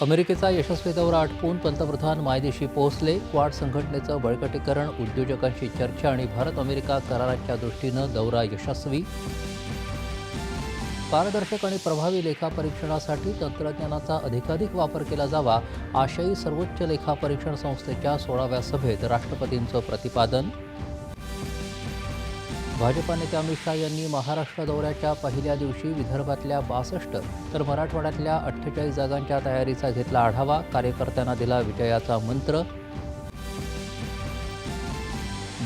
अमेरिकेचा यशस्वी दौरा आटपून पंतप्रधान मायदेशी पोहोचले. क्वाड संघटनेचं बळकटीकरण उद्योजकांशी चर्चा आणि भारत अमेरिका कराराच्या दृष्टीनं दौरा यशस्वी. पारदर्शक आणि प्रभावी लेखापरीक्षणासाठी तंत्रज्ञानाचा अधिकाधिक वापर केला जावा आशयी सर्वोच्च लेखापरीक्षण संस्थेच्या सोळाव्या सभेत राष्ट्रपतींचं प्रतिपादन भाजपा नेते अमित शहा यांनी महाराष्ट्र दौऱ्याच्या पहिल्या दिवशी विदर्भातल्या बासष्ट तर मराठवाड्यातल्या अठ्ठेचाळीस जागांच्या तयारीचा घेतला आढावा. कार्यकर्त्यांना दिला विजयाचा मंत्र.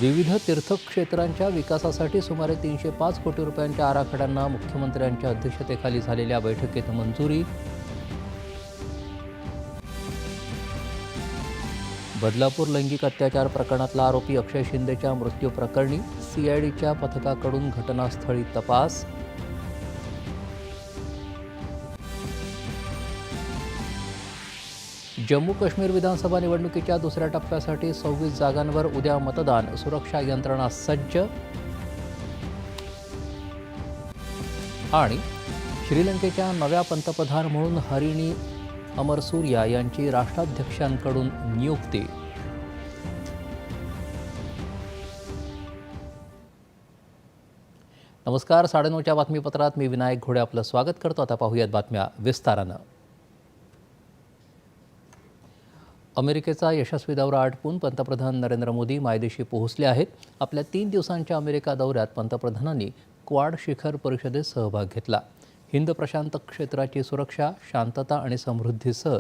विविध तीर्थक्षेत्रांच्या विकासासाठी सुमारे तीनशे पाच कोटी रुपयांच्या आराखड्यांना मुख्यमंत्र्यांच्या अध्यक्षतेखाली झालेल्या बैठकीत मंजुरी. बदलापूर लैंगिक अत्याचार प्रकरणातला आरोपी अक्षय शिंदेच्या मृत्यूप्रकरणी सीआयडीच्या पथकाकडून घटनास्थळी तपास. जम्मू काश्मीर विधानसभा निवडणुकीच्या दुसऱ्या टप्प्यासाठी सव्वीस जागांवर उद्या मतदान सुरक्षा यंत्रणा सज्ज. आणि श्रीलंकेच्या नव्या पंतप्रधान म्हणून हरिणी अमर सूर्या यांची राष्ट्राध्यक्षांकडून नियुक्ती. नमस्कार साडेनऊच्या बातमीपत्रात मी विनायक घोडे आपलं स्वागत करतो. आता पाहूयात बातम्या विस्तारानं. अमेरिकेचा यशस्वी दौरा आटपून पंतप्रधान नरेंद्र मोदी मायदेशी पोहोचले आहेत. आपल्या तीन दिवसांच्या अमेरिका दौऱ्यात पंतप्रधानांनी क्वाड शिखर परिषदेत सहभाग घेतला. हिंद प्रशांत क्षेत्राची सुरक्षा शांतता आणि समृद्धीसह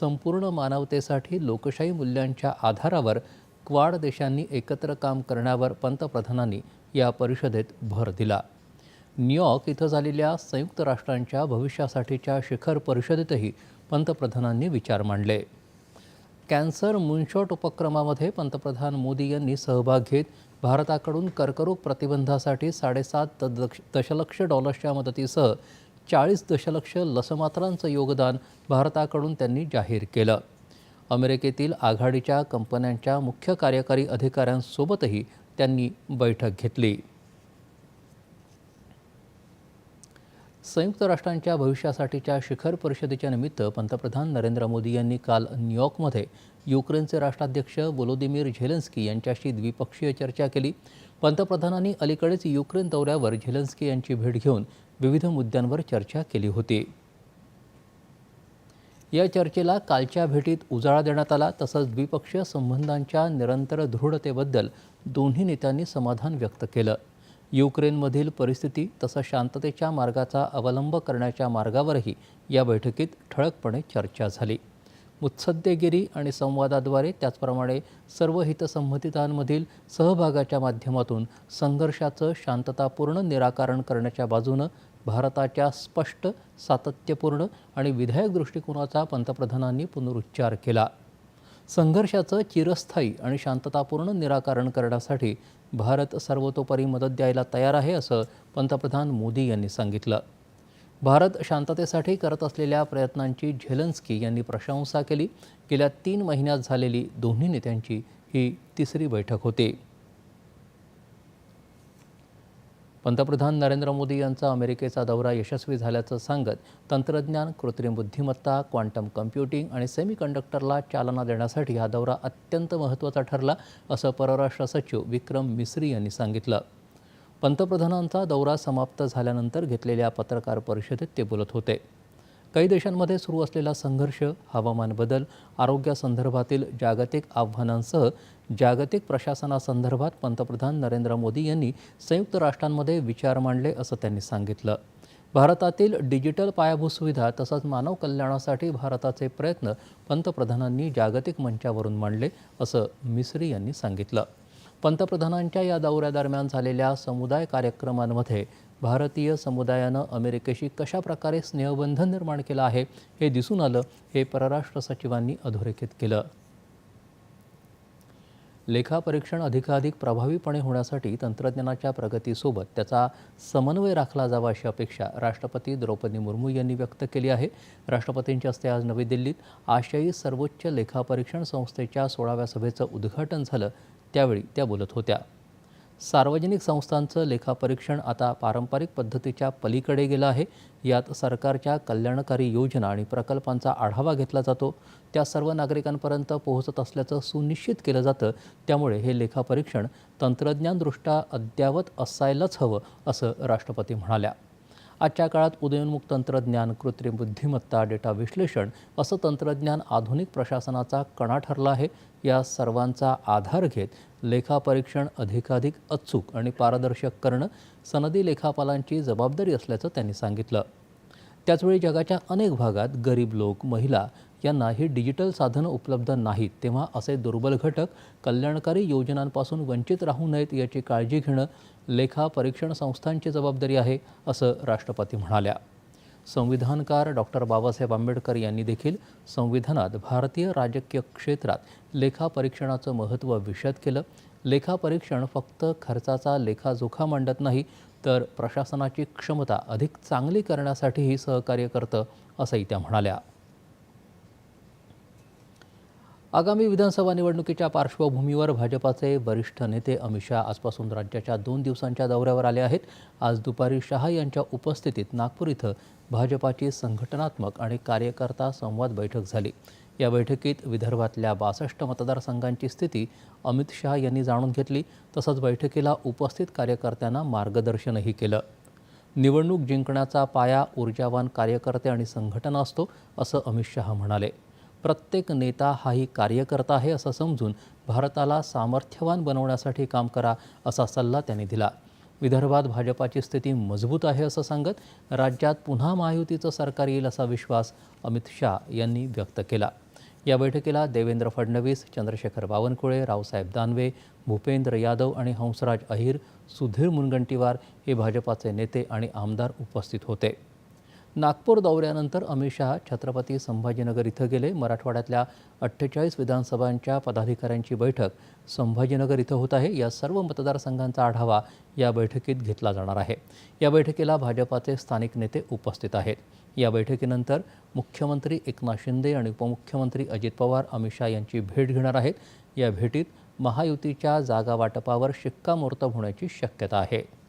संपूर्ण मानवतेसाठी लोकशाही मूल्यांच्या आधारावर क्वाड देशांनी एकत्र काम करण्यावर पंतप्रधानांनी या परिषदेत भर दिला. न्यूयॉर्क इथं झालेल्या संयुक्त राष्ट्रांच्या भविष्यासाठीच्या शिखर परिषदेतही पंतप्रधानांनी विचार मांडले. कॅन्सर मुनशॉट उपक्रमामध्ये पंतप्रधान मोदी यांनी सहभाग घेत भारताकडून कर्करोग प्रतिबंधासाठी साडेसात दक्ष दशलक्ष डॉलर्सच्या मदतीसह चाळीस दशलक्ष लसमात्रांचं योगदान भारताकडून त्यांनी जाहीर केलं. अमेरिकेतील आघाडीच्या कंपन्यांच्या मुख्य कार्यकारी अधिकाऱ्यांसोबतही त्यांनी बैठक घेतली. संयुक्त राष्ट्रांच्या भविष्यासाठीच्या शिखर परिषदेच्या निमित्त पंतप्रधान नरेंद्र मोदी यांनी काल न्यूयॉर्कमध्ये युक्रेनचे राष्ट्राध्यक्ष वोलोदिमीर झेलेन्स्की यांच्याशी द्विपक्षीय चर्चा केली. पंतप्रधानांनी अलीकडेच युक्रेन दौऱ्यावर झेलेन्स्की यांची भेट घेऊन विविध मुद्द्यांवर चर्चा केली होती. या चर्चेला कालच्या भेटीत उजाळा देण्यात आला तसंच द्विपक्षीय संबंधांच्या निरंतर दृढतेबद्दल दोन्ही नेत्यांनी समाधान व्यक्त केलं. युक्रेनमधील परिस्थिती तसंच शांततेच्या मार्गाचा अवलंब करण्याच्या मार्गावरही या बैठकीत ठळकपणे चर्चा झाली. मुत्सद्देगिरी आणि संवादाद्वारे त्याचप्रमाणे सर्व हितसंमतितांमधील सहभागाच्या माध्यमातून संघर्षाचं शांततापूर्ण निराकरण करण्याच्या बाजूनं भारताच्या स्पष्ट सातत्यपूर्ण आणि विधायक दृष्टिकोनाचा पंतप्रधानांनी पुनरुच्चार केला. संघर्षाचं चिरस्थायी आणि शांततापूर्ण निराकरण करण्यासाठी भारत सर्वतोपरी मदत द्यायला तयार आहे असं पंतप्रधान मोदी यांनी सांगितलं. भारत शांततेसाठी करत असलेल्या प्रयत्नांची झेलन्स्की यांनी प्रशंसा केली. गेल्या तीन महिन्यात झालेली दोन्ही नेत्यांची ही तिसरी बैठक होती. पंतप्रधान नरेंद्र मोदी यांचा अमेरिकेचा दौरा यशस्वी झाल्याचं सांगत तंत्रज्ञान कृत्रिम बुद्धिमत्ता क्वांटम कम्प्युटिंग आणि सेमीकंडक्टरला चालना देण्यासाठी हा दौरा अत्यंत महत्त्वाचा ठरला असं परराष्ट्र सचिव विक्रम मिस्री यांनी सांगितलं. पंतप्रधानांचा दौरा समाप्त झाल्यानंतर घेतलेल्या पत्रकार परिषदेत ते बोलत होते. काही देशांमध्ये सुरू असलेला संघर्ष हवामान बदल आरोग्यासंदर्भातील जागतिक आव्हानांसह जागतिक प्रशासनासंदर्भात पंतप्रधान नरेंद्र मोदी यांनी संयुक्त राष्ट्रांमध्ये विचार मांडले असं त्यांनी सांगितलं. भारतातील डिजिटल पायाभूत सुविधा तसंच मानव कल्याणासाठी भारताचे प्रयत्न पंतप्रधानांनी जागतिक मंचावरून मांडले असं मिस्री यांनी सांगितलं. पंतप्रधानांच्या या दौऱ्यादरम्यान झालेल्या समुदाय कार्यक्रमांमध्ये भारतीय समुदायानं अमेरिकेशी कशा प्रकारे स्नेहबंधन निर्माण केलं आहे हे दिसून आलं हे परराष्ट्र सचिवांनी अधोरेखित केलं. लेखापरीक्षण अधिकाधिक प्रभावीपणे होण्यासाठी तंत्रज्ञानाच्या प्रगतीसोबत त्याचा समन्वय राखला जावा अशी अपेक्षा राष्ट्रपती द्रौपदी मुर्मू यांनी व्यक्त केली आहे. राष्ट्रपतींच्या हस्ते आज नवी दिल्लीत आशियाई सर्वोच्च लेखापरीक्षण संस्थेच्या सोळाव्या सभेचं उद्घाटन झालं. त्यावेळी त्या बोलत होत्या. सार्वजनिक संस्थांचं लेखापरीक्षण आता पारंपरिक पद्धतीच्या पलीकडे गेलं आहे. यात सरकारच्या कल्याणकारी योजना आणि प्रकल्पांचा आढावा घेतला जातो. त्या सर्व नागरिकांपर्यंत पोहोचत असल्याचं सुनिश्चित केलं जातं. त्यामुळे हे लेखापरीक्षण तंत्रज्ञानदृष्ट्या अद्ययावत असायलाच हवं असं राष्ट्रपती म्हणाल्या. आजच्या काळात उदयोन्मुख तंत्रज्ञान कृत्रिम बुद्धिमत्ता डेटा विश्लेषण असं तंत्रज्ञान आधुनिक प्रशासनाचा कणा ठरला आहे. या सर्वांचा आधार घेत लेखापरीक्षण अधिकाधिक अचूक आणि पारदर्शक करणं सनदी लेखापालांची जबाबदारी असल्याचं त्यांनी सांगितलं. त्याचवेळी जगाच्या अनेक भागात गरीब लोक महिला यांना ही डिजिटल साधनं उपलब्ध नाहीत. तेव्हा असे दुर्बल घटक कल्याणकारी योजनांपासून वंचित राहू नयेत याची काळजी घेणं लेखा परीक्षण संस्थांची जबाबदारी आहे असं राष्ट्रपती म्हणाल्या. संविधानकार डॉक्टर बाबासाहेब आंबेडकर यांनी देखील संविधानात भारतीय राजकीय क्षेत्रात लेखापरीक्षणाचं महत्त्व विशद केलं. लेखापरीक्षण फक्त खर्चाचा लेखाजोखा मांडत नाही तर प्रशासनाची क्षमता अधिक चांगली करण्यासाठीही सहकार्य करतं असंही त्या म्हणाल्या. आगामी विधानसभा निवडणुकीच्या पार्श्वभूमीवर भाजपाचे वरिष्ठ नेते अमित शहा आजपासून राज्याच्या दोन दिवसांच्या दौऱ्यावर आले आहेत. आज दुपारी शहा यांच्या उपस्थितीत नागपूर इथं भाजपाची संघटनात्मक आणि कार्यकर्ता संवाद बैठक झाली. या बैठकीत विदर्भातल्या बासष्ट मतदारसंघांची स्थिती अमित शहा यांनी जाणून घेतली. तसंच बैठकीला उपस्थित कार्यकर्त्यांना मार्गदर्शनही केलं. निवडणूक जिंकण्याचा पाया ऊर्जावान कार्यकर्ते आणि संघटना असतो असं अमित शहा म्हणाले. प्रत्येक नेता हाही कार्यकर्ता आहे असं समजून भारताला सामर्थ्यवान बनवण्यासाठी काम करा असा सल्ला त्यांनी दिला. विदर्भात भाजपाची स्थिती मजबूत आहे असं सांगत राज्यात पुन्हा महायुतीचं सरकार येईल असा विश्वास अमित शाह यांनी व्यक्त केला. या बैठकीला देवेंद्र फडणवीस चंद्रशेखर बावनकुळे रावसाहेब दानवे भूपेंद्र यादव आणि हंसराज अहिर सुधीर मुनगंटीवार हे भाजपाचे नेते आणि आमदार उपस्थित होते. नागपूर दौऱ्यानंतर अमित शहा छत्रपती संभाजीनगर इथं गेले. मराठवाड्यातल्या अठ्ठेचाळीस विधानसभांच्या पदाधिकाऱ्यांची बैठक संभाजीनगर इथं होत आहे. या सर्व मतदारसंघांचा आढावा या बैठकीत घेतला जाणार आहे. या बैठकीला भाजपाचे स्थानिक नेते उपस्थित आहेत. या बैठकीनंतर मुख्यमंत्री एकनाथ शिंदे आणि उपमुख्यमंत्री अजित पवार अमित शहा यांची भेट घेणार आहेत. या भेटीत महायुतीच्या जागा वाटपावर शिक्कामोर्तब होण्याची शक्यता आहे.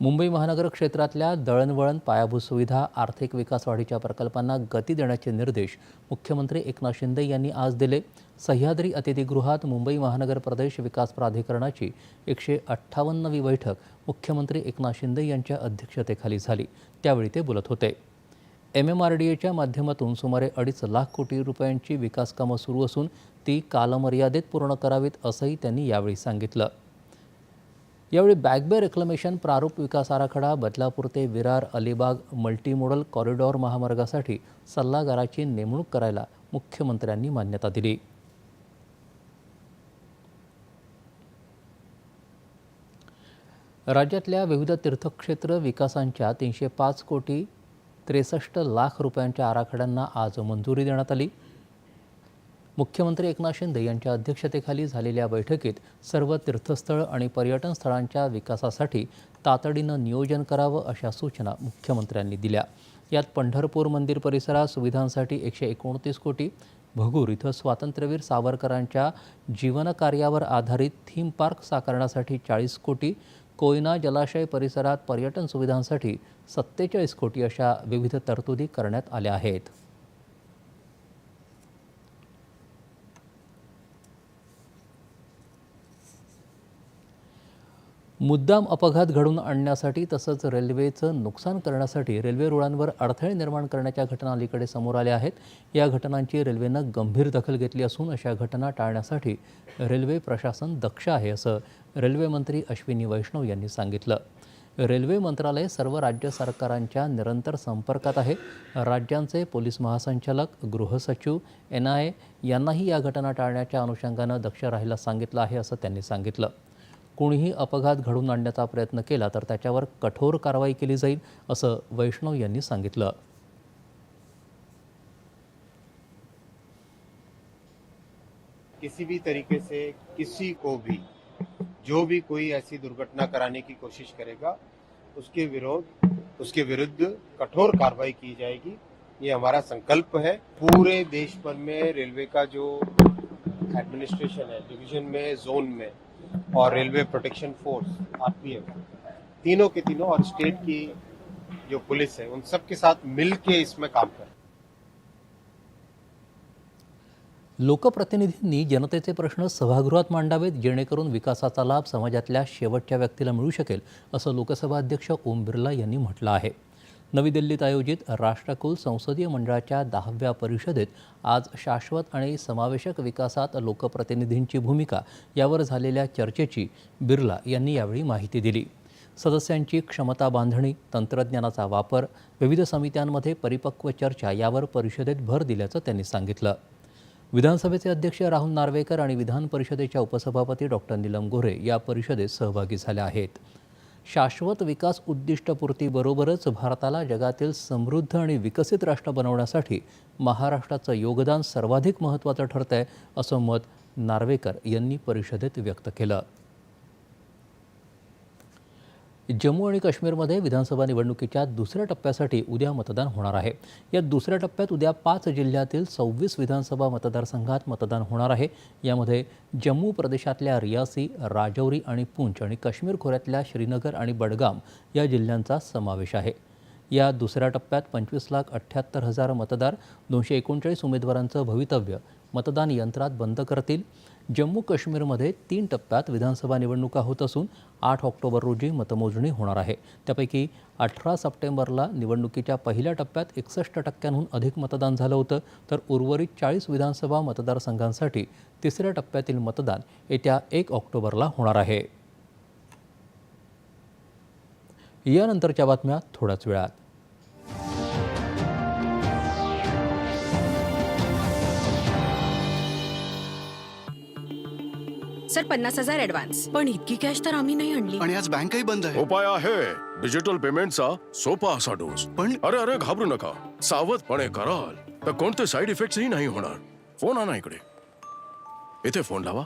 मुंबई महानगर क्षेत्रातल्या दळणवळण पायाभूत सुविधा आर्थिक विकास वाढीच्या प्रकल्पांना गती देण्याचे निर्देश मुख्यमंत्री एकनाथ शिंदे यांनी आज दिले. सह्याद्री अतिथीगृहात मुंबई महानगर प्रदेश विकास प्राधिकरणाची एकशे अठ्ठावन्नवी बैठक मुख्यमंत्री एकनाथ शिंदे यांच्या अध्यक्षतेखाली झाली. त्यावेळी ते बोलत होते. एम एम आर डी एच्या माध्यमातून सुमारे अडीच लाख कोटी रुपयांची विकासकामं सुरू असून ती कालमर्यादेत पूर्ण करावीत असंही त्यांनी यावेळी सांगितलं. यावेळी बॅकबे रेक्लमेशन प्रारूप विकास आराखडा बदलापूर ते विरार अलिबाग मल्टीमोडल कॉरिडॉर महामार्गासाठी सल्लागाराची नेमणूक करायला मुख्यमंत्र्यांनी मान्यता दिली. राज्यातल्या विविध तीर्थक्षेत्र विकासांच्या तीनशे पाच कोटी त्रेसष्ट लाख रुपयांच्या आराखड्यांना आज मंजुरी देण्यात आली. मुख्यमंत्री एकनाथ शिंदे यांच्या अध्यक्षतेखाली झालेल्या बैठकीत सर्व तीर्थस्थळ आणि पर्यटन स्थळांच्या विकासासाठी तातडीनं नियोजन करावं अशा सूचना मुख्यमंत्र्यांनी दिल्या. यात पंढरपूर मंदिर परिसरात सुविधांसाठी एकशे एकोणतीस कोटी भगूर इथं स्वातंत्र्यवीर सावरकरांच्या जीवनकार्यावर आधारित थीम पार्क साकारण्यासाठी चाळीस कोटी कोयना जलाशय परिसरात पर्यटन सुविधांसाठी सत्तेचाळीस कोटी अशा विविध तरतुदी करण्यात आल्या आहेत. मुद्दाम अपघात घडवून आणण्यासाठी तसंच रेल्वेचं नुकसान करण्यासाठी रेल्वे रुळांवर अडथळे निर्माण करण्याच्या घटना अलीकडे समोर आल्या आहेत. या घटनांची रेल्वेनं गंभीर दखल घेतली असून अशा घटना टाळण्यासाठी रेल्वे प्रशासन दक्ष आहे असं रेल्वे मंत्री अश्विनी वैष्णव यांनी सांगितलं. रेल्वे मंत्रालय सर्व राज्य सरकारांच्या निरंतर संपर्कात आहे. राज्यांचे पोलीस महासंचालक गृहसचिव एन आय यांनाही या घटना टाळण्याच्या अनुषंगानं दक्ष राहायला सांगितलं आहे असं त्यांनी सांगितलं. कोणीही अपघात घडवून आणण्याचा प्रयत्न केला तर त्याच्यावर कठोर कारवाई केली जाईल असं वैष्णव यांनी सांगितलं. किसी भी तरीके से किसी को भी जो भी कोई ऐसी दुर्घटना कराने की कोशिश करेगा उसके विरोध उसके विरुद्ध कठोर कार्रवाई की जाएगी। ये हमारा संकल्प है। पूरे देश भर में रेलवे का जो एडमिनिस्ट्रेशन है डिवीजन में जोन में और रेलवे प्रोटेक्शन फोर्स आरपीएफ तीनों के तीनों और स्टेट की जो पुलिस है उन सब के साथ मिल के इसमें काम कर लोकप्रतिनिधींनी जनतेचे प्रश्न सभागृहात मांडावेत जेणेकरून विकासाचा लाभ समाजातल्या शेवटच्या व्यक्तीला मिळू शकेल असं लोकसभा अध्यक्ष ओम बिर्ला यांनी म्हटलं आहे. नवी दिल्लीत आयोजित राष्ट्रकुल संसदीय मंडळाच्या दहाव्या परिषदेत आज शाश्वत आणि समावेशक विकासात लोकप्रतिनिधींची भूमिका यावर झालेल्या चर्चेची बिर्ला यांनी यावेळी माहिती दिली. सदस्यांची क्षमता बांधणी तंत्रज्ञानाचा वापर विविध समित्यांमध्ये परिपक्व चर्चा यावर परिषदेत भर दिल्याचं त्यांनी सांगितलं. विधानसभेचे अध्यक्ष राहुल नार्वेकर आणि विधान परिषदेच्या उपसभापती डॉक्टर नीलम गोऱ्हे या परिषदेत सहभागी झाल्या आहेत. शाश्वत विकास उद्दिष्टपूर्तीबरोबरच भारताला जगातील समृद्ध आणि विकसित राष्ट्र बनवण्यासाठी महाराष्ट्राचं योगदान सर्वाधिक महत्त्वाचं ठरतं आहे असं मत नार्वेकर यांनी परिषदेत व्यक्त केलं. जम्मू आणि काश्मीरमध्ये विधानसभा निवडणुकीच्या दुसऱ्या टप्प्यासाठी उद्या मतदान होणार आहे. या दुसऱ्या टप्प्यात उद्या पाच जिल्ह्यातील सव्वीस विधानसभा मतदारसंघात मतदान होणार आहे. यामध्ये जम्मू प्रदेशातल्या रियासी राजौरी आणि पूंछ आणि काश्मीर खोऱ्यातल्या श्रीनगर आणि बडगाम या जिल्ह्यांचा समावेश आहे. या दुसऱ्या टप्प्यात पंचवीस लाख अठ्ठ्याहत्तर हजार मतदार दोनशे एकोणचाळीस उमेदवारांचं भवितव्य मतदान यंत्रात बंद करतील. जम्मू काश्मीरमध्ये तीन टप्प्यात विधानसभा निवडणुका होत असून आठ ऑक्टोबर रोजी मतमोजणी होणार आहे. त्यापैकी अठरा सप्टेंबरला निवडणुकीच्या पहिल्या टप्प्यात एकसष्ट टक्क्यांहून अधिक मतदान झालं होतं तर उर्वरित चाळीस विधानसभा मतदारसंघांसाठी तिसऱ्या टप्प्यातील मतदान येत्या एक ऑक्टोबरला होणार आहे. यानंतरच्या बातम्या थोड्याच वेळात. सर पन्नास हजार ऍडव्हान्स पण इतकी कॅश तर आम्ही नाही आणली. आणि आज बँकही बंद आहे. उपाय आहे. डिजिटल पेमेंटचा सोपा असा डोस पण अरे अरे घाबरू नका. सावधपणे कराल. तर कोणते साईड इफेक्ट्सही नाही होणार. फोन आणा इकडे. इथे फोन लावा.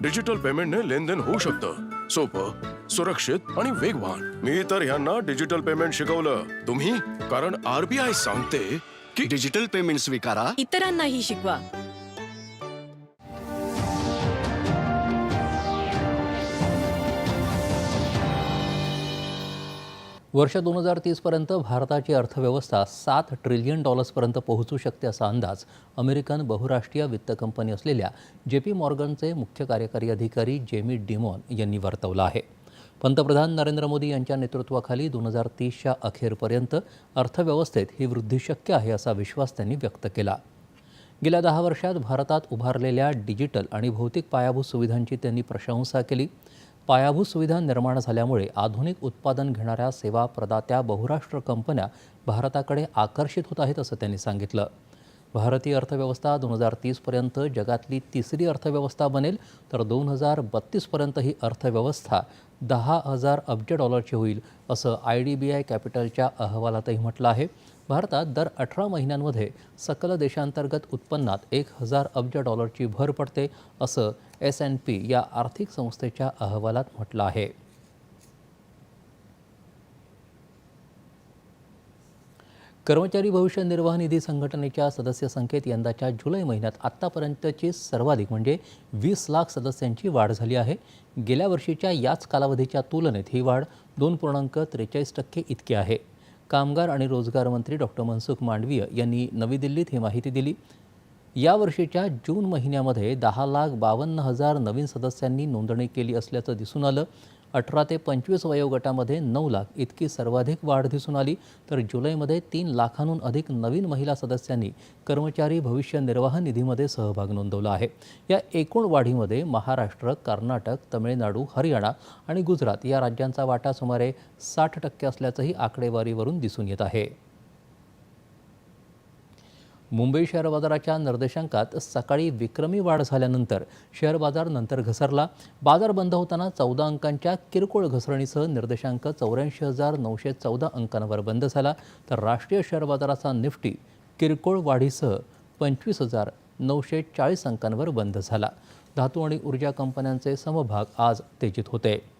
डिजिटल पेमेंटने लेनदेन होऊ शकतं. सोपं सुरक्षित आणि वेगवान. मी तर ह्यांना डिजिटल पेमेंट शिकवलं. तुम्ही? कारण आरबीआय सांगते की डिजिटल पेमेंट स्वीकारा. इतरांनाही शिकवा. वर्ष दोन हजार तीसपर्यंत भारताची अर्थव्यवस्था सात ट्रिलियन डॉलर्सपर्यंत पोहोचू शकते असा अंदाज अमेरिकन बहुराष्ट्रीय वित्त कंपनी असलेल्या जे पी मॉर्गनचे मुख्य कार्यकारी अधिकारी जेमी डिमॉन यांनी वर्तवला आहे. पंतप्रधान नरेंद्र मोदी यांच्या नेतृत्वाखाली दोन हजार तीसच्या अखेरपर्यंत अर्थव्यवस्थेत ही वृद्धी शक्य आहे असा विश्वास त्यांनी व्यक्त केला. गेल्या दहा वर्षात भारतात उभारलेल्या डिजिटल आणि भौतिक पायाभूत सुविधांची त्यांनी प्रशंसा केली. पायाभूत सुविधा निर्माण झाल्यामुळे आधुनिक उत्पादन घेणाऱ्या सेवा प्रदात्या बहुराष्ट्र कंपन्या भारताकडे आकर्षित होत आहेत असं त्यांनी सांगितलं. भारतीय अर्थव्यवस्था दोन हजार तीसपर्यंत जगातली तिसरी अर्थव्यवस्था बनेल तर दोन हजार बत्तीसपर्यंत ही अर्थव्यवस्था दहा हजार अब्ज डॉलरची होईल असं आय डी बी आय कॅपिटलच्या अहवालातही म्हटलं आहे. भारतात दर अठरा महिन्यांमध्ये सकल देशांतर्गत उत्पन्नात एक हजार अब्ज डॉलरची भर पडते असं एस एन पी या आर्थिक संस्थेच्या अहवालात म्हटलं आहे. कर्मचारी भविष्य निर्वाह निधी संघटनेच्या सदस्य संख्येत यंदाच्या जुलै महिन्यात आत्तापर्यंतची सर्वाधिक म्हणजे वीस लाख सदस्यांची वाढ झाली आहे. गेल्या वर्षीच्या याच कालावधीच्या तुलनेत ही वाढ दोन पूर्णांक त्रेचाळीस टक्के इतकी आहे. कामगार आणि रोजगार मंत्री डॉक्टर मनसुख मांडवीय यांनी नवी दिल्लीत ही माहिती दिली. या वर्षीच्या जून महिन्यामध्ये दहा लाख बावन्न हजार नवीन सदस्यांनी नोंदणी केली असल्याचं दिसून आलं. अठरा ते पंचवीस वयोगटामध्ये नऊ लाख इतकी सर्वाधिक वाढ दिसून आली. तर जुलैमध्ये तीन लाखांहून अधिक नवीन महिला सदस्यांनी कर्मचारी भविष्य निर्वाह निधीमध्ये सहभाग नोंदवला आहे. या एकूण वाढीमध्ये महाराष्ट्र कर्नाटक तमिळनाडू हरियाणा आणि गुजरात या राज्यांचा वाटा सुमारे साठ टक्के असल्याचंही आकडेवारीवरून दिसून येत आहे. मुंबई शेअर बाजाराच्या निर्देशांकात सकाळी विक्रमी वाढ झाल्यानंतर शेअर बाजार नंतर घसरला. बाजार बंद होताना चौदा अंकांच्या किरकोळ घसरणीसह निर्देशांक चौऱ्याऐंशी हजार नऊशे चौदा अंकांवर बंद झाला. तर राष्ट्रीय शेअर बाजाराचा निफ्टी किरकोळ वाढीसह पंचवीस हजार नऊशे चाळीस अंकांवर बंद झाला. धातू आणि ऊर्जा कंपन्यांचे समभाग आज तेजीत होते.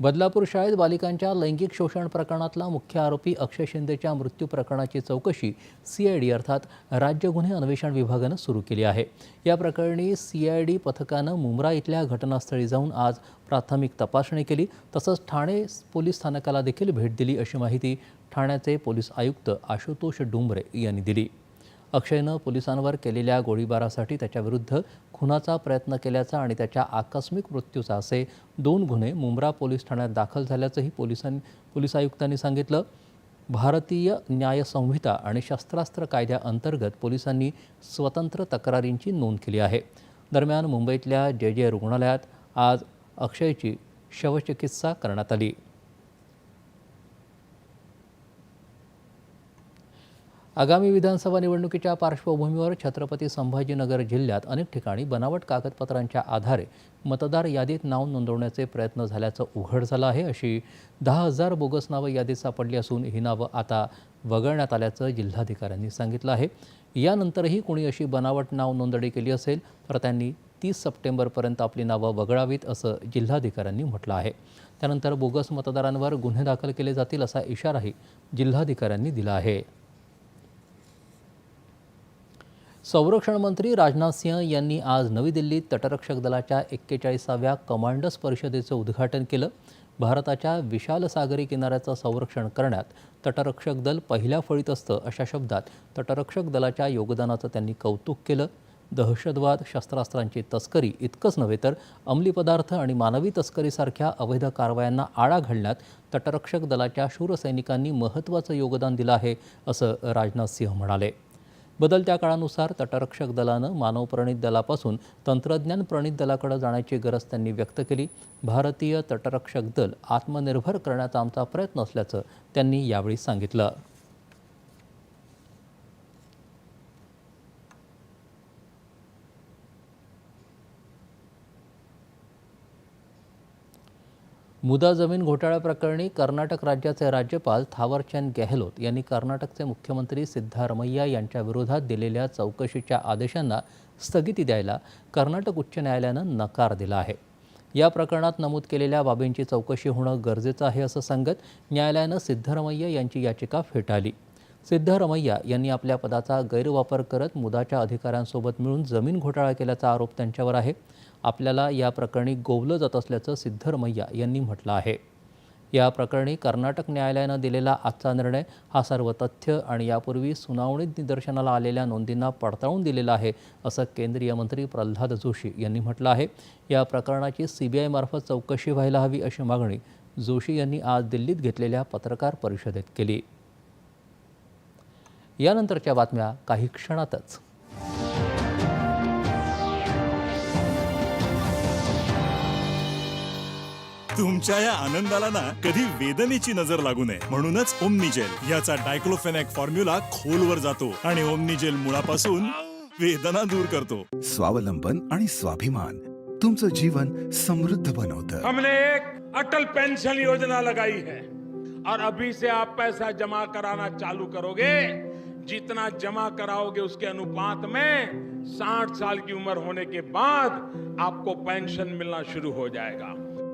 बदलापूर शाळेत बालिकांच्या लैंगिक शोषण प्रकरणातला मुख्य आरोपी अक्षय शिंदेच्या मृत्यू प्रकरणाची चौकशी सी आय डी अर्थात राज्य गुन्हे अन्वेषण विभागानं सुरू केली आहे. या प्रकरणी सी आय डी पथकानं मुंब्रा इथल्या घटनास्थळी जाऊन आज प्राथमिक तपासणी केली. तसंच ठाणे पोलीस स्थानकाला देखील भेट दिली अशी माहिती ठाण्याचे पोलीस आयुक्त आशुतोष डुंबरे यांनी दिली. अक्षयनं पोलिसांवर केलेल्या गोळीबारासाठी त्याच्याविरुद्ध खुनाचा प्रयत्न केल्याचा आणि त्याच्या आकस्मिक मृत्यूचा असे दोन गुन्हे मुंब्रा पोलीस ठाण्यात दाखल झाल्याचंही पोलिसांनी पोलीस आयुक्तांनी सांगितलं. भारतीय न्याय संहिता आणि शस्त्रास्त्र कायद्याअंतर्गत पोलिसांनी स्वतंत्र तक्रारींची नोंद केली आहे. दरम्यान मुंबईतल्या जे जे रुग्णालयात आज अक्षयची शवचिकित्सा करण्यात आली. आगामी विधानसभा निवडणुकीच्या पार्श्वभूमीवर छत्रपती संभाजीनगर जिल्ह्यात अनेक ठिकाणी बनावट कागदपत्रांच्या आधारे मतदार यादीत नाव नोंदवण्याचे प्रयत्न झाल्याचं उघड झालं आहे. अशी दहा हजार बोगस नावं यादीत सापडली असून ही नावं आता वगळण्यात आल्याचं जिल्हाधिकाऱ्यांनी सांगितलं आहे. यानंतरही कोणी अशी बनावट नाव नोंदणी केली असेल तर त्यांनी तीस सप्टेंबरपर्यंत आपली नावं वगळावीत असं जिल्हाधिकाऱ्यांनी म्हटलं आहे. त्यानंतर बोगस मतदारांवर गुन्हे दाखल केले जातील असा इशाराही जिल्हाधिकाऱ्यांनी दिला आहे. संरक्षण मंत्री राजनाथ सिंह यांनी आज नवी दिल्लीत तटरक्षक दलाच्या एक्केचाळीसाव्या कमांडर्स परिषदेचं उद्घाटन केलं. भारताच्या विशाल सागरी किनाऱ्याचं संरक्षण करण्यात तटरक्षक दल पहिल्या फळीत असतं अशा शब्दात तटरक्षक दलाच्या योगदानाचं त्यांनी कौतुक केलं. दहशतवाद शस्त्रास्त्रांची तस्करी इतकंच नव्हे तर अंमली पदार्थ आणि मानवी तस्करीसारख्या अवैध कारवायांना आळा घालण्यात तटरक्षक दलाच्या शूर सैनिकांनी महत्त्वाचं योगदान दिलं आहे असं राजनाथ सिंह म्हणाले. बदलत्या काळानुसार तटरक्षक दलानं मानवप्रणित दलापासून तंत्रज्ञान प्रणित दलाकडे जाण्याची गरज त्यांनी व्यक्त केली. भारतीय तटरक्षक दल आत्मनिर्भर करण्याचा आमचा प्रयत्न असल्याचं त्यांनी यावेळी सांगितलं. मुदा जमीन घोटाळ्याप्रकरणी कर्नाटक राज्याचे राज्यपाल थावरचंद गेहलोत यांनी कर्नाटकचे मुख्यमंत्री सिद्धारमैया यांच्या विरोधात दिलेल्या चौकशीच्या आदेशांना स्थगिती द्यायला कर्नाटक उच्च न्यायालयानं नकार दिला आहे. या प्रकरणात नमूद केलेल्या बाबींची चौकशी होणं गरजेचं आहे असं सांगत न्यायालयानं सिद्धरमैया यांची याचिका फेटाळली. सिद्धरमैया यांनी आपल्या पदाचा गैरवापर करत मुदाच्या अधिकाऱ्यांसोबत मिळून जमीन घोटाळा केल्याचा आरोप त्यांच्यावर आहे. आपल्याला या प्रकरणी गोवलं जात असल्याचं सिद्धरमैया यांनी म्हटलं आहे. या प्रकरणी कर्नाटक न्यायालयानं दिलेला आजचा निर्णय हा सर्व तथ्य आणि यापूर्वी सुनावणीत निदर्शनाला आलेल्या नोंदींना पडताळून दिलेला आहे असं केंद्रीय मंत्री प्रल्हाद जोशी यांनी म्हटलं आहे. या प्रकरणाची सी बी आयमार्फत चौकशी व्हायला हवी अशी मागणी जोशी यांनी आज दिल्लीत घेतलेल्या पत्रकार परिषदेत केली. यानंतरच्या बातम्या काही क्षणातच. तुमच्या या आनंदाला ना कधी वेदनेची नजर लागू नये. म्हणूनच ओमनीजेल याचा डायक्लोफेनॅक फॉर्म्युला खोलवर जातो आणि ओमनीजेल मुळापासून वेदना दूर करतो. स्वावलंबन आणि स्वाभिमान तुमचं जीवन समृद्ध बनवतं. हमने एक अटल पेंशन योजना लगाई है और अभी से आप पैसा जमा कराना चालू करोगे। जितना जमा कराओगे उसके अनुपात में 60 साल की उम्र होने के बाद आपको पेंशन मिलना शुरू हो जाएगा।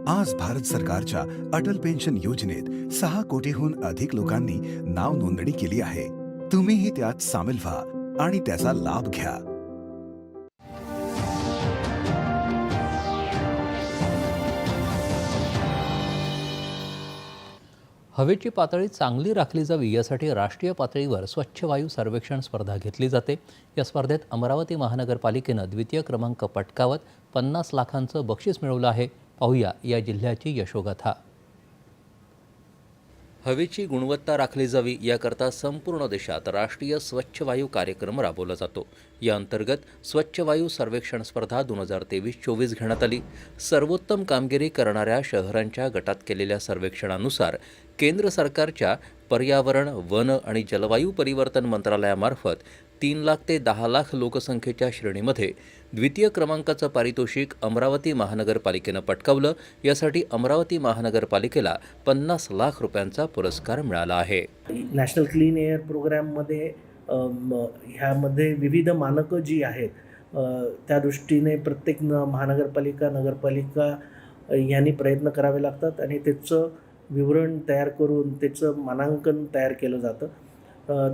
आज भारत सरकारच्या अटल पेन्शन योजनेत सहा कोटीहून अधिक लोकांनी नाव नोंदणी केली आहे. तुम्हीही त्यात सामील व्हा आणि त्याचा लाभ घ्या. हवेची पातळी चांगली राखली जावी यासाठी राष्ट्रीय पातळीवर स्वच्छ वायू सर्वेक्षण स्पर्धा घेतली जाते. या स्पर्धेत अमरावती महानगरपालिकेनं द्वितीय क्रमांक पटकावत पन्नास लाखांचं बक्षीस मिळवलं आहे. पाहूया या जिल्ह्याची यशोगाथा. हवेची गुणवत्ता राखली जावी याकरता संपूर्ण देशात राष्ट्रीय स्वच्छ वायू कार्यक्रम राबवला जातो. या अंतर्गत स्वच्छ वायू सर्वेक्षण स्पर्धा दोन हजार तेवीस चोवीस घेण्यात आली. सर्वोत्तम कामगिरी करणाऱ्या शहरांच्या गटात केलेल्या सर्वेक्षणानुसार केंद्र सरकारच्या पर्यावरण वन आणि जलवायू परिवर्तन मंत्रालयामार्फत तीन लाख ते दहा लाख लोकसंख्येच्या श्रेणीमध्ये द्वितीय क्रमांकाचं पारितोषिक अमरावती महानगरपालिकेनं पटकावलं. यासाठी अमरावती महानगरपालिकेला पन्नास लाख रुपयांचा पुरस्कार मिळाला आहे. नॅशनल क्लीन एअर प्रोग्रॅममध्ये ह्यामध्ये विविध मानकं जी आहेत त्या दृष्टीने प्रत्येक न महानगरपालिका नगरपालिका यांनी प्रयत्न करावे लागतात आणि त्याचं विवरण तयार करून त्याचं मानांकन तयार केलं जातं.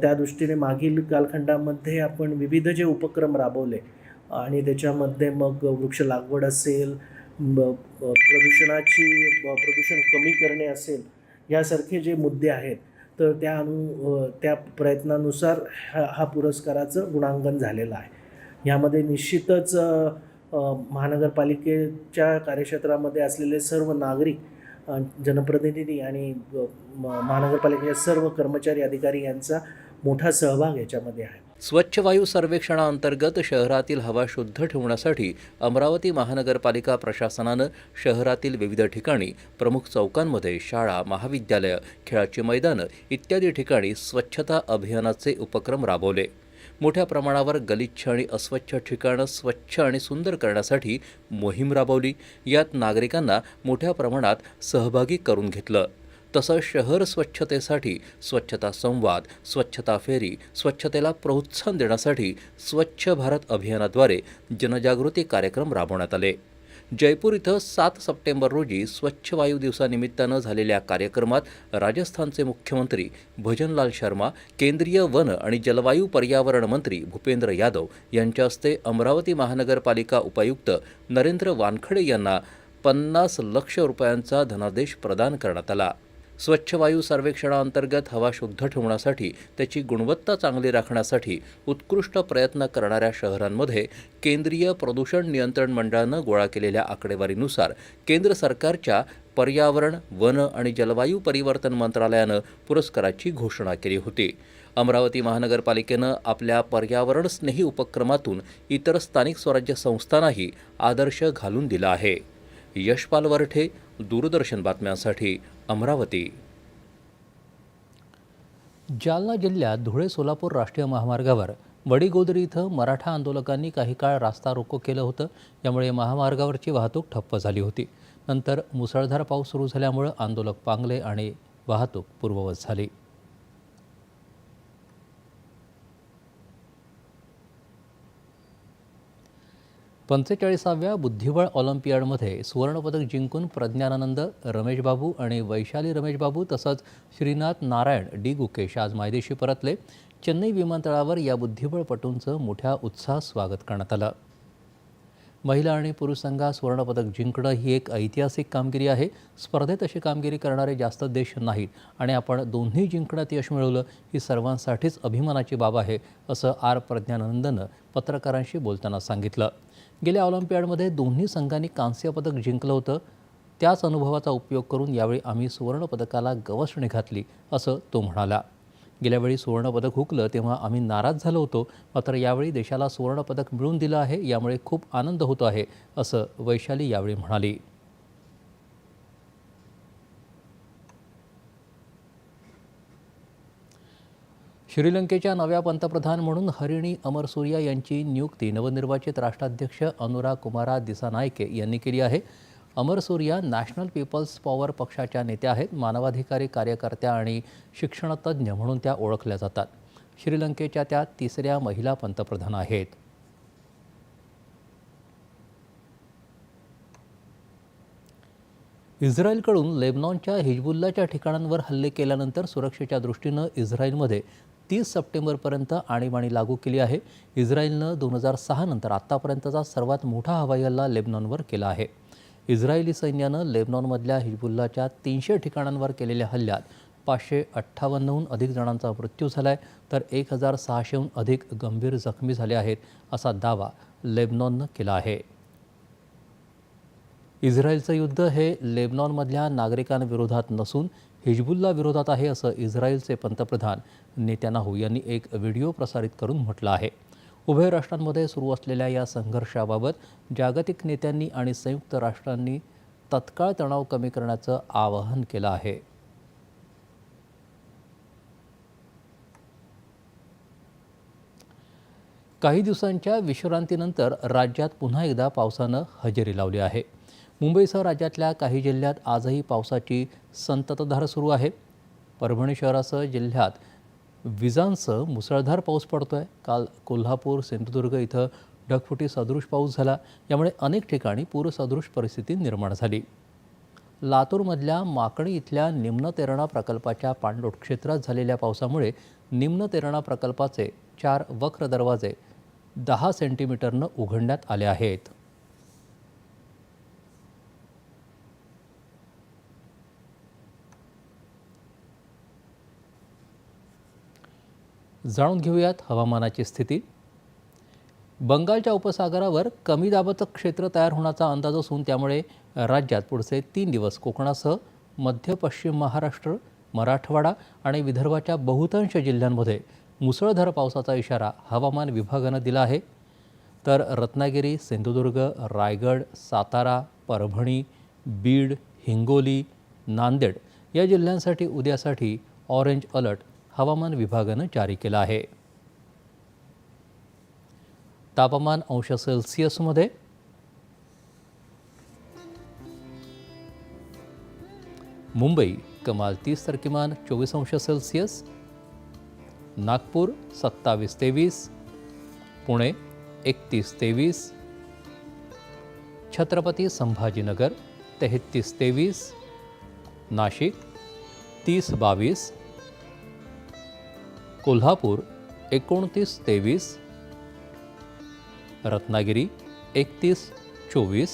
त्या दृष्टीने मागील कालखंडामध्ये आपण विविध जे उपक्रम राबवले आणि त्याच्यामध्ये मग वृक्ष लागवड असेल प्रदूषणाची प्रदूषण कमी करणे असेल यासारखे जे मुद्दे आहेत तर त्या अनु त्या प्रयत्नानुसार हा हा पुरस्काराचं गुणांकन झालेलं आहे. यामध्ये निश्चितच महानगरपालिकेच्या कार्यक्षेत्रामध्ये असलेले सर्व नागरिक जनप्रतिनिधी आणि महानगरपालिकेचे सर्व कर्मचारी अधिकारी यांचा मोठा सहभाग याच्यामध्ये आहे. स्वच्छ वायू सर्वेक्षणाअंतर्गत शहरातील हवा शुद्ध ठेवण्यासाठी अमरावती महानगरपालिका प्रशासनानं शहरातील विविध ठिकाणी प्रमुख चौकांमध्ये शाळा महाविद्यालयं खेळाची मैदानं इत्यादी ठिकाणी स्वच्छता अभियानाचे उपक्रम राबवले. मोठ्या प्रमाणावर गलिच्छ आणि अस्वच्छ ठिकाणं स्वच्छ आणि सुंदर करण्यासाठी मोहीम राबवली. यात नागरिकांना मोठ्या प्रमाणात सहभागी करून घेतलं. तसंच शहर स्वच्छतेसाठी स्वच्छता संवाद स्वच्छता फेरी स्वच्छतेला प्रोत्साहन देण्यासाठी स्वच्छ भारत अभियानाद्वारे जनजागृती कार्यक्रम राबवण्यात आले. जयपूर इथं सात सप्टेंबर रोजी स्वच्छ वायू दिवसानिमित्तानं झालेल्या कार्यक्रमात राजस्थानचे मुख्यमंत्री भजनलाल शर्मा केंद्रीय वन आणि जलवायू पर्यावरण मंत्री भूपेंद्र यादव यांच्या हस्ते अमरावती महानगरपालिका उपायुक्त नरेंद्र वानखडे यांना पन्नास लक्ष रुपयांचा धनादेश प्रदान करण्यात आला. स्वच्छ वायू सर्वेक्षणाअंतर्गत हवा शुद्ध ठेवण्यासाठी त्याची गुणवत्ता चांगली राखण्यासाठी उत्कृष्ट प्रयत्न करणाऱ्या शहरांमध्ये केंद्रीय प्रदूषण नियंत्रण मंडळानं गोळा केलेल्या आकडेवारीनुसार केंद्र सरकारच्या पर्यावरण वन आणि जलवायू परिवर्तन मंत्रालयानं पुरस्काराची घोषणा केली होती. अमरावती महानगरपालिकेनं आपल्या पर्यावरणस्नेही उपक्रमातून इतर स्थानिक स्वराज्य संस्थांनाही आदर्श घालून दिला आहे. यशपाल वरठे दूरदर्शन बातम्यांसाठी अमरावती. जालना जिल्ह्यात धुळे सोलापूर राष्ट्रीय महामार्गावर वडीगोदरी इथं मराठा आंदोलकांनी काही काळ रास्ता रोको केलं होतं. यामुळे महामार्गावरची वाहतूक ठप्प झाली होती. नंतर मुसळधार पाऊस सुरू झाल्यामुळं आंदोलक पांगले आणि वाहतूक पूर्ववत झाली. पंचेचाळीसाव्या बुद्धिबळ ऑलिम्पियाडमध्ये सुवर्णपदक जिंकून प्रज्ञानानंद रमेश बाबू आणि वैशाली रमेश बाबू तसंच श्रीनाथ नारायण डी गुकेश आज मायदेशी परतले. चेन्नई विमानतळावर या बुद्धिबळपटूंचं मोठ्या उत्साहात स्वागत करण्यात आलं. महिला आणि पुरुष संघात सुवर्णपदक जिंकणं ही एक ऐतिहासिक कामगिरी आहे. स्पर्धेत अशी कामगिरी करणारे जास्त देश नाहीत आणि आपण दोन्ही जिंकण्यात यश मिळवलं ही सर्वांसाठीच अभिमानाची बाब आहे असं आर. प्रज्ञानंदनं पत्रकारांशी बोलताना सांगितलं. गेल्या ऑलिम्पियाडमध्ये दोन्ही संघांनी कांस्य पदक जिंकलं होतं. त्याच अनुभवाचा उपयोग करून यावेळी आम्ही सुवर्णपदकाला गवसणी घातली असं तो म्हणाला. गेल्यावेळी सुवर्णपदक हुकलं तेव्हा आम्ही नाराज झालो होतो मात्र यावेळी देशाला सुवर्णपदक मिळवून दिलं आहे यामुळे खूप आनंद होतो आहे असं वैशाली यावेळी म्हणाली. श्रीलंकेच्या नव्या पंतप्रधान म्हणून हरिणी अमरसूर्या यांची नियुक्ती नवनिर्वाचित राष्ट्राध्यक्ष अनुरा कुमारा दिसानायके यांनी केली आहे. अमरसूर्या नॅशनल पीपल्स पॉवर पक्षाच्या नेत्या आहेत मानवाधिकारी कार्यकर्त्या आणि शिक्षणतज्ज्ञ म्हणून त्या ओळखल्या जातात. श्रीलंकेच्या त्या तिसऱ्या महिला पंतप्रधान आहेत. इस्रायलकडून लेबनॉनच्या हिजबुल्लाच्या ठिकाणांवर हल्ले केल्यानंतर सुरक्षेच्या दृष्टीनं इस्रायलमध्ये तीस सप्टेंबरपर्यंत आणीबाणी लागू केली आहे. इस्रायलनं दोन हजार सहा नंतर आत्तापर्यंतचा सर्वात मोठा हवाई हल्ला लेबनॉनवर केला आहे. इस्रायली सैन्यानं लेबनॉनमधल्या हिजबुल्लाच्या तीनशे ठिकाणांवर केलेल्या हल्ल्यात पाचशे अठ्ठावन्नहून अधिक जणांचा मृत्यू झाला आहे तर एक हजार सहाशेहून अधिक गंभीर जखमी झाले आहेत असा दावा लेबनॉननं केला आहे. इस्रायलचं युद्ध हे लेबनॉनमधल्या नागरिकांविरोधात नसून हिजबुल्ला विरोधात आहे असं इस्रायलचे पंतप्रधान नेत्यानाहू यांनी एक व्हिडिओ प्रसारित करून म्हटलं आहे. उभय राष्ट्रांमध्ये सुरू असलेल्या या संघर्षाबाबत जागतिक नेत्यांनी आणि संयुक्त राष्ट्रांनी तत्काळ तणाव कमी करण्याचं आवाहन केलं आहे. काही दिवसांच्या विश्रांतीनंतर राज्यात पुन्हा एकदा पावसानं हजेरी लावली आहे. मुंबईसह राज्यातल्या काही जिल्ह्यात आजही पावसाची संततधार सुरू आहे. परभणी शहरासह जिल्ह्यात विजांसह मुसळधार पाऊस पडतो आहे काल कोल्हापूर सिंधुदुर्ग इथं ढगफुटी सदृश पाऊस झाला. यामुळे अनेक ठिकाणी पूरसदृश परिस्थिती निर्माण झाली. लातूरमधल्या माकणी इथल्या निम्न तेरणा प्रकल्पाच्या पाणलोट क्षेत्रात झालेल्या पावसामुळे निम्न तेरणा प्रकल्पाचे चार वक्र दरवाजे दहा सेंटीमीटरनं उघडण्यात आले आहेत. जाणून घेऊयात हवामानाची स्थिती. बंगालच्या उपसागरावर कमी दाबाचं क्षेत्र तयार होण्याचा अंदाज असून त्यामुळे राज्यात पुढचे तीन दिवस कोकणासह मध्य पश्चिम महाराष्ट्र मराठवाडा आणि विदर्भाच्या बहुतांश जिल्ह्यांमध्ये मुसळधार पावसाचा इशारा हवामान विभागानं दिला आहे. तर रत्नागिरी सिंधुदुर्ग रायगड सातारा परभणी बीड हिंगोली नांदेड या जिल्ह्यांसाठी उद्यासाठी ऑरेंज अलर्ट हवामान विभागानं जारी केला आहे. तापमान अंश सेल्सिअसमध्ये मुंबई कमाल तीस तर किमान चोवीस अंश सेल्सिअस नागपूर सत्तावीस तेवीस पुणे एकतीस तेवीस छत्रपती संभाजीनगर तेहतीस तेवीस नाशिक तीस बावीस कोल्हापूर एकोणतीस तेवीस रत्नागिरी एकतीस चोवीस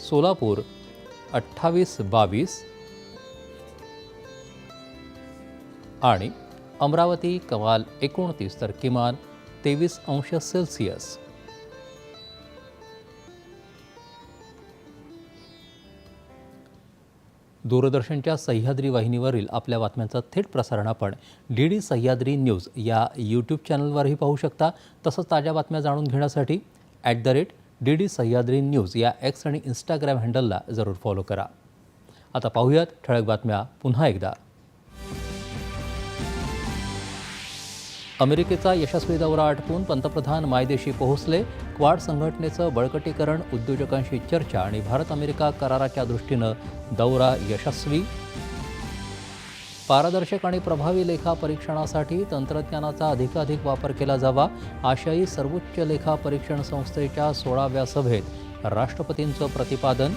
सोलापूर अठ्ठावीस बावीस आणि अमरावती कमाल एकोणतीस तर किमान तेवीस अंश सेल्सिअस. दूरदर्शनच्या सह्याद्री वाहिनीवरील आपल्या बातम्यांचं थेट प्रसारण आपण डी डी सह्याद्री न्यूज या यूट्यूब चॅनलवरही पाहू शकता. तसंच ताज्या बातम्या जाणून घेण्यासाठी at the rate D D Sahyadri news या एक्स आणि इंस्टाग्राम हँडलला जरूर फॉलो करा. आता पाहूयात ठळक बातम्या पुन्हा एकदा. अमेरिकेचा यशस्वी दौरा आटपून पंतप्रधान मायदेशी पोहोचले. क्वाड संघटनेचं बळकटीकरण उद्योजकांशी चर्चा आणि भारत अमेरिका कराराच्या दृष्टीनं दौरा यशस्वी. पारदर्शक आणि प्रभावी लेखा परीक्षणासाठी तंत्रज्ञानाचा अधिकाधिक वापर केला जावा आशियाई सर्वोच्च लेखा परीक्षण संस्थेच्या सोळाव्या सभेत राष्ट्रपतींचं प्रतिपादन.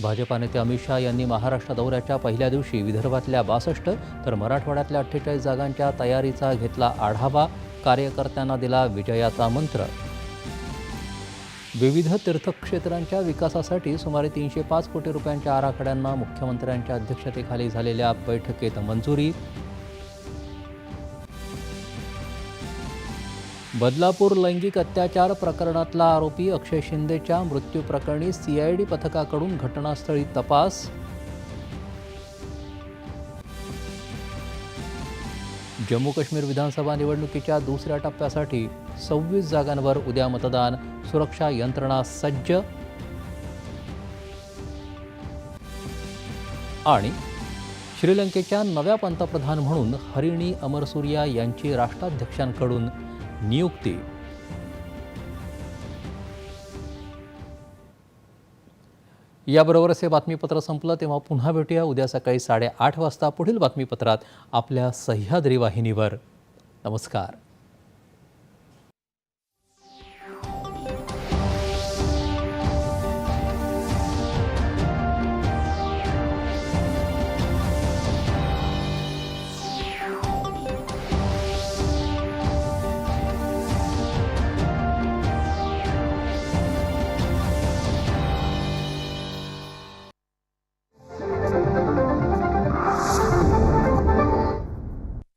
भाजपा नेते अमित शहा यांनी महाराष्ट्र दौऱ्याच्या पहिल्या दिवशी विदर्भातल्या बासष्ट तर मराठवाड्यातल्या अठ्ठेचाळीस जागांच्या तयारीचा घेतला आढावा. कार्यकर्त्यांना दिला विजयाचा मंत्र. विविध तीर्थक्षेत्रांच्या विकासासाठी सुमारे तीनशे पाच कोटी रुपयांच्या आराखड्यांना मुख्यमंत्र्यांच्या अध्यक्षतेखाली झालेल्या बैठकीत मंजुरी. बदलापूर लैंगिक अत्याचार प्रकरणातला आरोपी अक्षय शिंदेच्या मृत्यूप्रकरणी सीआयडी पथकाकडून घटनास्थळी तपास. जम्मू काश्मीर विधानसभा निवडणुकीच्या दुसऱ्या टप्प्यासाठी सव्वीस जागांवर उद्या मतदान सुरक्षा यंत्रणा सज्ज. आणि श्रीलंकेच्या नव्या पंतप्रधान म्हणून हरिणी अमरसूर्या यांची राष्ट्राध्यक्षांकडून नियुक्ती. याबरोबरच हे बातमीपत्र संपलं तेव्हा पुन्हा भेटूया. उद्या सकाळी साडेआठ वाजता पुढील बातमीपत्रात आपल्या सह्याद्री वाहिनीवर. नमस्कार.